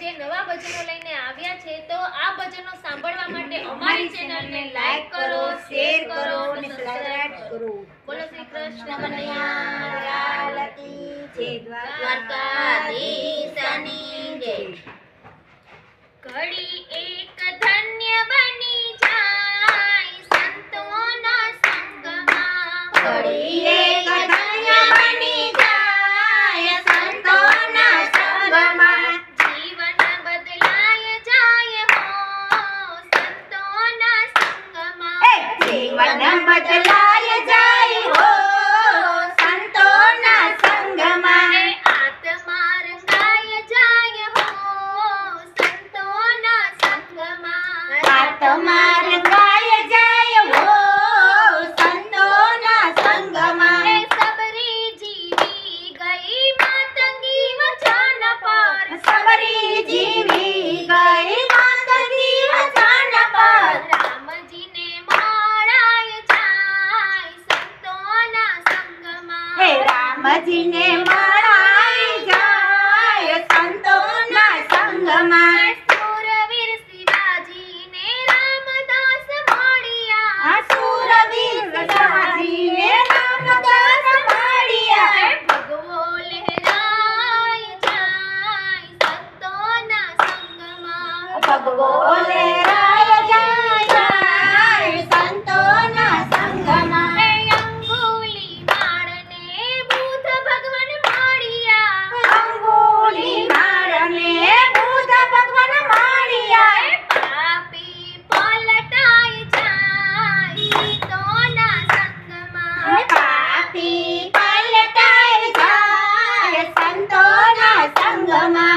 જે નવા ભજનો લઈને આવ્યા છે તો આ ભજનો સાંભળવા માટે અમારી ચેનલને લાઈક કરો શેર કરો અને સબસ્ક્રાઇબ કરો. બોલો શ્રી કૃષ્ણ કનૈયા લાલ કી જય દ્વારકાધીશની જય. ઘડી એ બદલાય જાય હો સંતોના સંગમાં આત્મા રંગાય જાય હો સંતોના સંગમાં આત્મા રંગાય ભજીને મણાઈ જાય. સંતોના સંગમાં સુરવીર શિવાજીને રામદાસ મળ્યા. સુરવીર શિવાજીને Rama.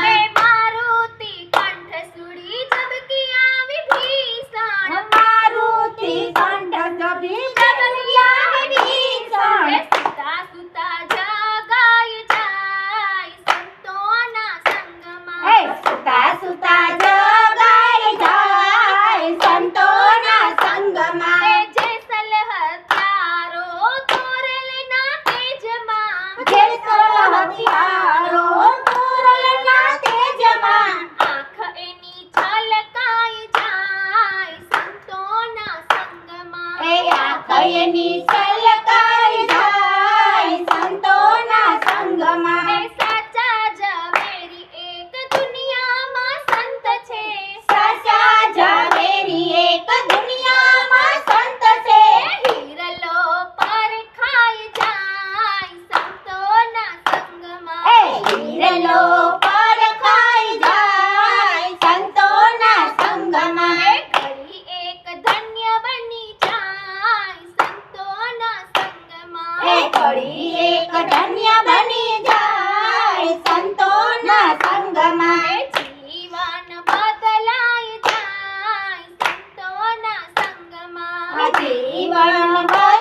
Shiva